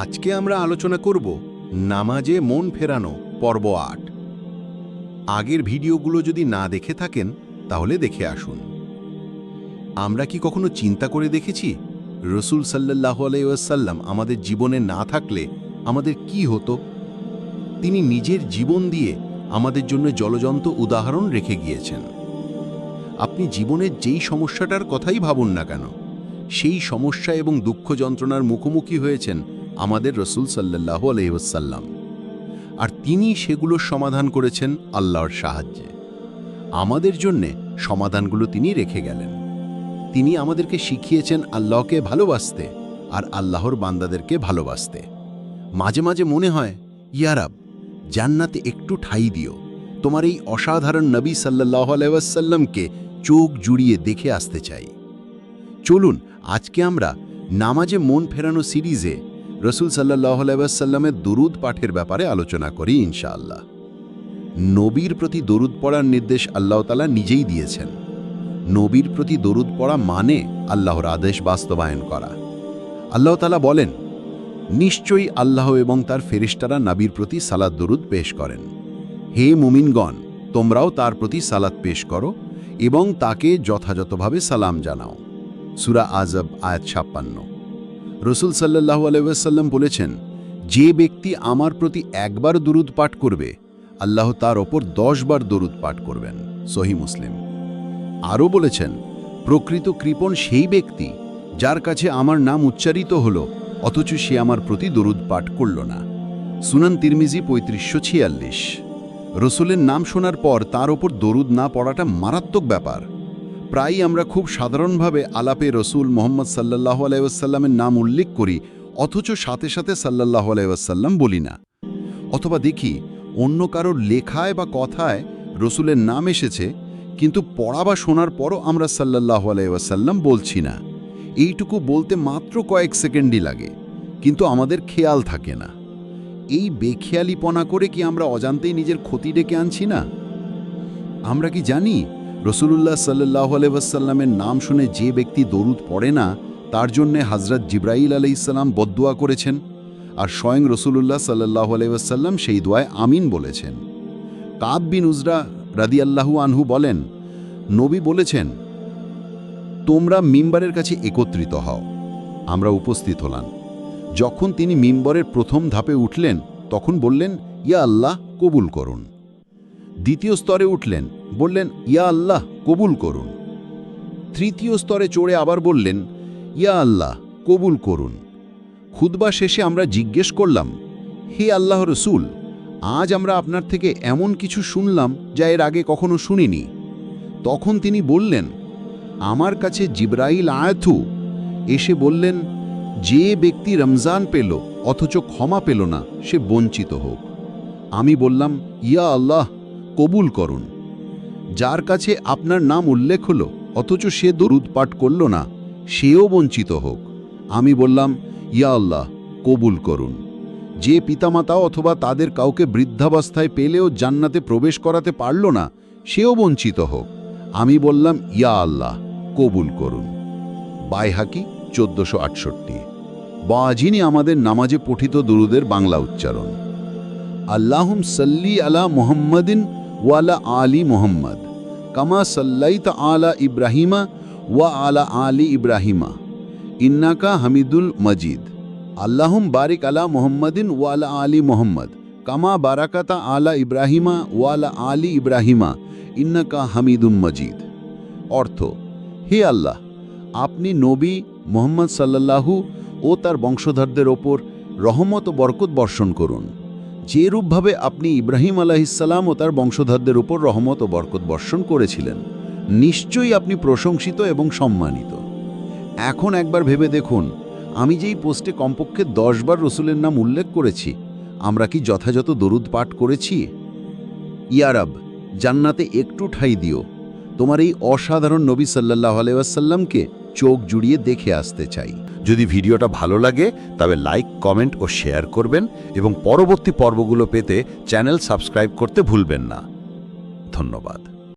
আজকে আমরা আলোচনা করব নামাজে মন ফেরানো, পর্ব আট। আগের ভিডিওগুলো যদি না দেখে থাকেন, তাহলে দেখে আসুন। আমরা কি কখনো চিন্তা করে দেখেছি? রসুল সাল্লাহ আলাইসাল্লাম আমাদের জীবনে না থাকলে আমাদের কি হতো? তিনি নিজের জীবন দিয়ে আমাদের জন্য জলজন্ত উদাহরণ রেখে গিয়েছেন। আপনি জীবনের যেই সমস্যাটার কথাই ভাবুন না কেন, সেই সমস্যা এবং দুঃখ যন্ত্রণার মুখোমুখি হয়েছেন আমাদের রসুল সাল্লাহ আলহিসাল্লাম আর তিনি সেগুলোর সমাধান করেছেন আল্লাহর সাহায্যে। আমাদের জন্যে সমাধানগুলো তিনি রেখে গেলেন। তিনি আমাদেরকে শিখিয়েছেন আল্লাহকে ভালোবাসতে আর আল্লাহর বান্দাদেরকে ভালোবাসতে। মাঝে মাঝে মনে হয় ইয়ারাব জান্নাতে একটু ঠাই দিও। তোমার এই অসাধারণ নবী সাল্লাহ আলাইসাল্লামকে চোখ জুড়িয়ে দেখে আসতে চাই। চলুন, আজকে আমরা নামাজে মন ফেরানো সিরিজে রসুল সাল্লাহ আলাইসাল্লামের দরুদ পাঠের ব্যাপারে আলোচনা করি ইনশাআল্লাহ। নবীর প্রতি দরুদ পড়ার নির্দেশ আল্লাহতালা নিজেই দিয়েছেন। নবীর প্রতি দরুদ পড়া মানে আল্লাহর আদেশ বাস্তবায়ন করা। আল্লাহতালা বলেন, নিশ্চয়ই আল্লাহ এবং তার ফেরিস্তারা নাবির প্রতি সালাদ দরুদ পেশ করেন। হে মুমিনগণ, তোমরাও তার প্রতি সালাদ পেশ করো এবং তাকে যথাযথভাবে সালাম জানাও। সুরা আজব আয়াত ছাপ্পান্ন। রসুল সাল্লাহ আলাইসাল্লাম বলেছেন, যে ব্যক্তি আমার প্রতি একবার দরুদ পাঠ করবে, আল্লাহ তার ওপর দশবার দরুদ পাঠ করবেন। সহি মুসলিম। আরও বলেছেন, প্রকৃত কৃপণ সেই ব্যক্তি যার কাছে আমার নাম উচ্চারিত হল, অথচ সে আমার প্রতি দরুদ পাঠ করল না। সুনান তিরমিজি পঁয়ত্রিশশো ছিয়াল্লিশ। রসুলের নাম শোনার পর তার ওপর দরুদ না পড়াটা মারাত্মক ব্যাপার। প্রায়ই আমরা খুব সাধারণভাবে আলাপে রসুল মোহাম্মদ সাল্লাহ আলাইসাল্লামের নাম উল্লেখ করি, অথচ সাথে সাথে সাল্লাহ আলাইসাল্লাম বলি না। অথবা দেখি, অন্য কারোর লেখায় বা কথায় রসুলের নাম এসেছে, কিন্তু পড়া বা শোনার পরও আমরা সাল্লাহ আলাইসাল্লাম বলছি না। এইটুকু বলতে মাত্র কয়েক সেকেন্ডই লাগে, কিন্তু আমাদের খেয়াল থাকে না। এই বেখেয়ালিপনা করে কি আমরা অজান্তেই নিজের ক্ষতি ডেকে আনছি না? আমরা কি জানি রসুলুল্লাহ সাল্লাহ আলাইসাল্লামের নাম শুনে যে ব্যক্তি দরুদ পড়ে না, তার জন্যে হজরত জিব্রাইল আলাইসাল্লাম বদুয়া করেছেন আর স্বয়ং রসুলুল্লাহ সাল্লাহ আলাইসাল্লাম সেই দোয়ায় আমিন বলেছেন। কাব বিন উজরা রাদি আল্লাহু আনহু বলেন, নবী বলেছেন, তোমরা মিম্বারের কাছে একত্রিত হও, আমরা উপস্থিত হলাম। যখন তিনি মিম্বরের প্রথম ধাপে উঠলেন, তখন বললেন, ইয়া আল্লাহ, কবুল করুন। দ্বিতীয় স্তরে উঠলেন বললেন, ইয়া আল্লাহ, কবুল করুন। তৃতীয় স্তরে চড়ে আবার বললেন, ইয়া আল্লাহ, কবুল করুন। খুদবা শেষে আমরা জিজ্ঞেস করলাম, হে আল্লাহ রসুল, আজ আমরা আপনার থেকে এমন কিছু শুনলাম যা এর আগে কখনো শুনিনি? তখন তিনি বললেন, আমার কাছে জিব্রাইল আয়াথু এসে বললেন, যে ব্যক্তি রমজান পেল, অথচ ক্ষমা পেল না, সে বঞ্চিত হোক। আমি বললাম, ইয়া আল্লাহ, কবুল করুন। যার কাছে আপনার নাম উল্লেখ হলো, অথচ সে দরুদ পাঠ করল না, সেও বঞ্চিত হোক। আমি বললাম, ইয়া আল্লাহ, কবুল করুন। যে পিতামাতা অথবা তাদের কাউকে বৃদ্ধাবস্থায় পেলেও জান্নাতে প্রবেশ করাতে পারল না, সেও বঞ্চিত হোক। আমি বললাম, ইয়া আল্লাহ, কবুল করুন। বাইহাকি, চোদ্দশো আটষট্টি। বাজিনি আমাদের নামাজে পঠিত দুরুদের বাংলা উচ্চারণ। আল্লাহম সাল্লি আলা মুহাম্মাদিন ওয়ালা আলী মোহাম্মদ, কামা সাল্লাইত আলা ইব্রাহিমা ওয়া আলা আলী ইব্রাহিমা। ইন্নাকা হামিদুল মজিদ। আল্লাহুম বারিক আলা মুহাম্মাদিন ওয়ালা আলী মোহাম্মদ, কামা বারাকাতা আলা ইব্রাহিমা ওয়ালা আলী ইব্রাহিমা। ইন্নাকা হামিদুম মজিদ। অর্থ, হে আল্লাহ, আপনি নবী মোহাম্মদ সাল্লাল্লাহু ও তার বংশধরদের ওপর রহমত বরকত বর্ষণ করুন। যে রূপভাবে আপনি ইব্রাহিম আলাহিসাল্লাম ও তার বংশধরদের উপর রহমত ও বরকত বর্ষণ করেছিলেন, নিশ্চয়ই আপনি প্রশংসিত এবং সম্মানিত। এখন একবার ভেবে দেখুন, আমি যেই পোস্টে কমপক্ষে দশবার রসুলের নাম উল্লেখ করেছি, আমরা কি যথাযথ দরুদ পাঠ করেছি? ইয়ারাব জান্নাতে একটু ঠাই দিও। তোমার এই অসাধারণ নবী সাল্লাহ আলাইসাল্লামকে চোখ জুড়িয়ে দেখে আসতে চাই। যদি ভিডিওটা ভালো লাগে, তবে লাইক, কমেন্ট ও শেয়ার করবেন এবং পরবর্তী পর্বগুলো পেতে চ্যানেল সাবস্ক্রাইব করতে ভুলবেন না। ধন্যবাদ।